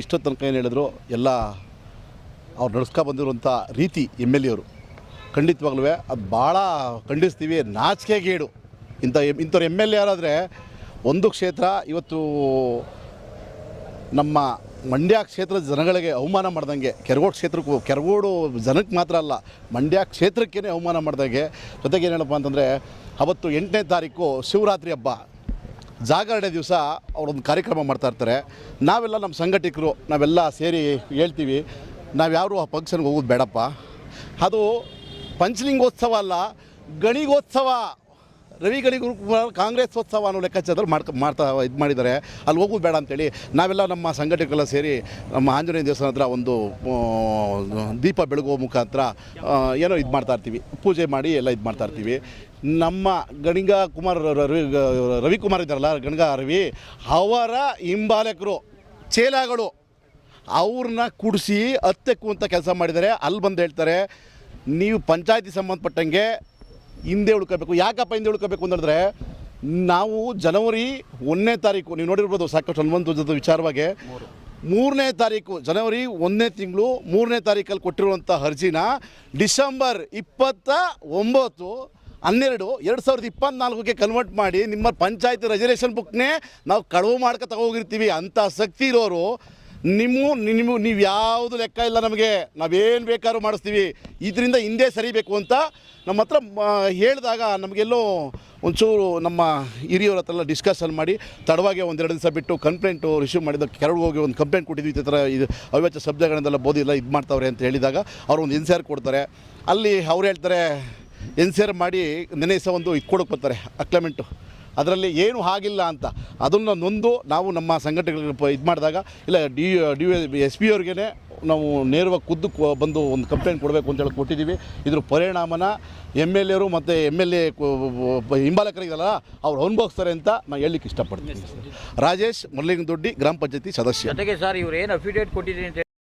ಇಷ್ಟೋ ತನಕ ಏನು ಹೇಳಿದ್ರು, ಎಲ್ಲ ಅವ್ರು ನಡ್ಸ್ಕೊ ಬಂದಿರುವಂಥ ರೀತಿ ಎಂ ಎಲ್ ಎವರು ಖಂಡಿತವಾಗ್ಲೂ ಅದು ಭಾಳ ಖಂಡಿಸ್ತೀವಿ, ನಾಚಿಕೆ ಗೇಡು. ಇಂಥ ಎಂ, ಇಂಥವ್ರು ಎಂ ಎಲ್ ಎ ಯಾರಾದರೆ ಒಂದು ಕ್ಷೇತ್ರ ಇವತ್ತು ನಮ್ಮ ಮಂಡ್ಯ ಕ್ಷೇತ್ರದ ಜನಗಳಿಗೆ ಅವಮಾನ ಮಾಡ್ದಂಗೆ, ಕೆರಗೋಡು ಕ್ಷೇತ್ರಕ್ಕೂ, ಕೆರಗೋಡು ಜನಕ್ಕೆ ಮಾತ್ರ ಅಲ್ಲ, ಮಂಡ್ಯ ಕ್ಷೇತ್ರಕ್ಕೇ ಅವಮಾನ ಮಾಡ್ದಂಗೆ. ಜೊತೆಗೆ ಏನೇಳಪ್ಪ ಅಂತಂದರೆ, ಅವತ್ತು ಎಂಟನೇ ತಾರೀಕು ಶಿವರಾತ್ರಿ ಹಬ್ಬ. ಜಾಗರಣೆ ದಿವಸ ಅವರೊಂದು ಕಾರ್ಯಕ್ರಮ ಮಾಡ್ತಾ ಇರ್ತಾರೆ. ನಾವೆಲ್ಲ ನಮ್ಮ ಸಂಘಟಕರು, ನಾವೆಲ್ಲ ಸೇರಿ ಹೇಳ್ತೀವಿ, ನಾವು ಯಾರು ಆ ಫಂಕ್ಷನ್ಗೆ ಹೋಗೋದು ಬೇಡಪ್ಪ. ಅದು ಪಂಚಲಿಂಗೋತ್ಸವ ಅಲ್ಲ, ಗಣಿಗೋತ್ಸವ. ರವಿ ಕೂಡ ಕಾಂಗ್ರೆಸ್ ಉತ್ಸವ ಅನ್ನೋ ಲೆಕ್ಕಾಚಾರದಲ್ಲಿ ಮಾಡ್ಕ, ಮಾಡ್ತಾ, ಇದು ಮಾಡಿದ್ದಾರೆ. ಅಲ್ಲಿ ಹೋಗೋದು ಬೇಡ ಅಂತೇಳಿ ನಾವೆಲ್ಲ ನಮ್ಮ ಸಂಘಟಕರೆಲ್ಲ ಸೇರಿ ನಮ್ಮ ಆಂಜನೇಯ ದೇವಸ್ಥಾನ ಹತ್ರ ಒಂದು ದೀಪ ಬೆಳಗುವ ಮುಖಾಂತರ ಏನೋ ಇದು ಮಾಡ್ತಾ ಇರ್ತೀವಿ. ಪೂಜೆ ಮಾಡಿ ಎಲ್ಲ ಇದು ಮಾಡ್ತಾ ಇರ್ತೀವಿ. ನಮ್ಮ ಗಣಿಗ ಕುಮಾರ್ ರವಿ ರವಿಕುಮಾರ್ ಇದ್ದಾರಲ್ಲ, ಗಣಿಗ ರವಿ, ಅವರ ಹಿಂಬಾಲಕರು, ಚೇಲಾಗಳು, ಅವ್ರನ್ನ ಕುಡಿಸಿ ಹತ್ತೆಕ್ಕುವಂಥ ಕೆಲಸ ಮಾಡಿದ್ದಾರೆ. ಅಲ್ಲಿ ಬಂದು ಹೇಳ್ತಾರೆ, ನೀವು ಪಂಚಾಯತಿ ಸಂಬಂಧಪಟ್ಟಂಗೆ ಹಿಂದೆ ಉಳ್ಕೋಬೇಕು ಯಾಕಪ್ಪ ಹಿಂದೆ ಉಳ್ಕೋಬೇಕು ಅಂತಂದರೆ ನಾವು ಜನವರಿ ಒಂದನೇ ತಾರೀಕು, ನೀವು ನೋಡಿರ್ಬೋದು ಸಾಕಷ್ಟು ಹನುಮಂತ ವಿಚಾರವಾಗಿ, ಮೂರನೇ ತಾರೀಕು, ಜನವರಿ ಒಂದನೇ ತಿಂಗಳು, ಮೂರನೇ ತಾರೀಕಲ್ಲಿ ಕೊಟ್ಟಿರುವಂಥ ಅರ್ಜಿನ ಡಿಸೆಂಬರ್ ಇಪ್ಪತ್ತ ಒಂಬತ್ತು, ಹನ್ನೆರಡು, ಎರಡು ಸಾವಿರದ ಇಪ್ಪತ್ನಾಲ್ಕಕ್ಕೆ ಕನ್ವರ್ಟ್ ಮಾಡಿ ನಿಮ್ಮ ಪಂಚಾಯತ್ ರೆಸರ್ವೇಷನ್ ಬುಕ್ನೇ ನಾವು ಕಳುವು ಮಾಡ್ಕೊ ತಗೋಗಿರ್ತೀವಿ. ಅಂಥ ಶಕ್ತಿ ಇರೋರು ನಿಮ್ಮ ನಿಮ್ಮ ನೀವು ಯಾವುದು ಲೆಕ್ಕ ಇಲ್ಲ ನಮಗೆ. ನಾವೇನು ಬೇಕಾದ್ರೂ ಮಾಡಿಸ್ತೀವಿ. ಇದರಿಂದ ಹಿಂದೆ ಸರಿಬೇಕು ಅಂತ ನಮ್ಮ ಹತ್ರ ಹೇಳಿದಾಗ ನಮಗೆಲ್ಲೋ ಒಂಚೂರು ನಮ್ಮ ಹಿರಿಯವ್ರ ಹತ್ರ ಎಲ್ಲ ಡಿಸ್ಕಷನ್ ಮಾಡಿ, ತಡವಾಗಿ ಒಂದೆರಡು ದಿವಸ ಬಿಟ್ಟು ಕಂಪ್ಲೇಂಟು ರಿಸೀವ್ ಮಾಡಿದ ಕೆರಳು ಹೋಗಿ ಒಂದು ಕಂಪ್ಲೇಂಟ್ ಕೊಟ್ಟಿದ್ವಿ. ಈ ಥರ ಇದು ಅವಿವಾಚ್ಯ ಶಬ್ದಗಳನ್ನೆಲ್ಲ ಬೋದಿಲ್ಲ ಇದು ಮಾಡ್ತಾವ್ರೆ ಅಂತ ಹೇಳಿದಾಗ ಅವ್ರು ಒಂದು ಎನ್ ಸಿ ಆರ್ ಕೊಡ್ತಾರೆ. ಅಲ್ಲಿ ಅವ್ರು ಹೇಳ್ತಾರೆ, ಎನ್ ಸಿ ಆರ್ ಮಾಡಿ ನೆನೆಸ ಒಂದು ಇದು ಕೊಡೋಕೆ ಬರ್ತಾರೆ, ಅಕ್ಲಮೆಂಟು. ಅದರಲ್ಲಿ ಏನು ಆಗಿಲ್ಲ ಅಂತ ಅದನ್ನು ನೊಂದು ನಾವು ನಮ್ಮ ಸಂಘಟನೆಗಳಿಗೆ ಇದು ಮಾಡಿದಾಗ ಇಲ್ಲ ಡಿ ಡಿ ಎಸ್ ಪಿ ಅವ್ರಿಗೆ ನಾವು ನೇರವಾಗಿ ಖುದ್ದು ಬಂದು ಒಂದು ಕಂಪ್ಲೇಂಟ್ ಕೊಡಬೇಕು ಅಂತೇಳಿ ಕೊಟ್ಟಿದ್ದೀವಿ. ಇದ್ರ ಪರಿಣಾಮನ ಎಂ ಎಲ್ ಎರು ಮತ್ತು ಎಂ ಎಲ್ ಎ ಹಿಂಬಾಲಕರಿಗಲ್ಲ ಅವ್ರು ಅನುಭವಿಸ್ತಾರೆ ಅಂತ ನಾನು ಹೇಳಲಿಕ್ಕೆ ಇಷ್ಟಪಡ್ತೀನಿ. ರಾಜೇಶ್ ಮಲ್ಲಿಂಗದೊಡ್ಡಿ ಗ್ರಾಮ ಪಂಚಾಯತಿ ಸದಸ್ಯ. ಜೊತೆಗೆ ಸರ್ ಇವ್ರು ಏನು ಅಫಿಡೇಟ್ ಕೊಟ್ಟಿದ್ದೀನಿ ಅಂತ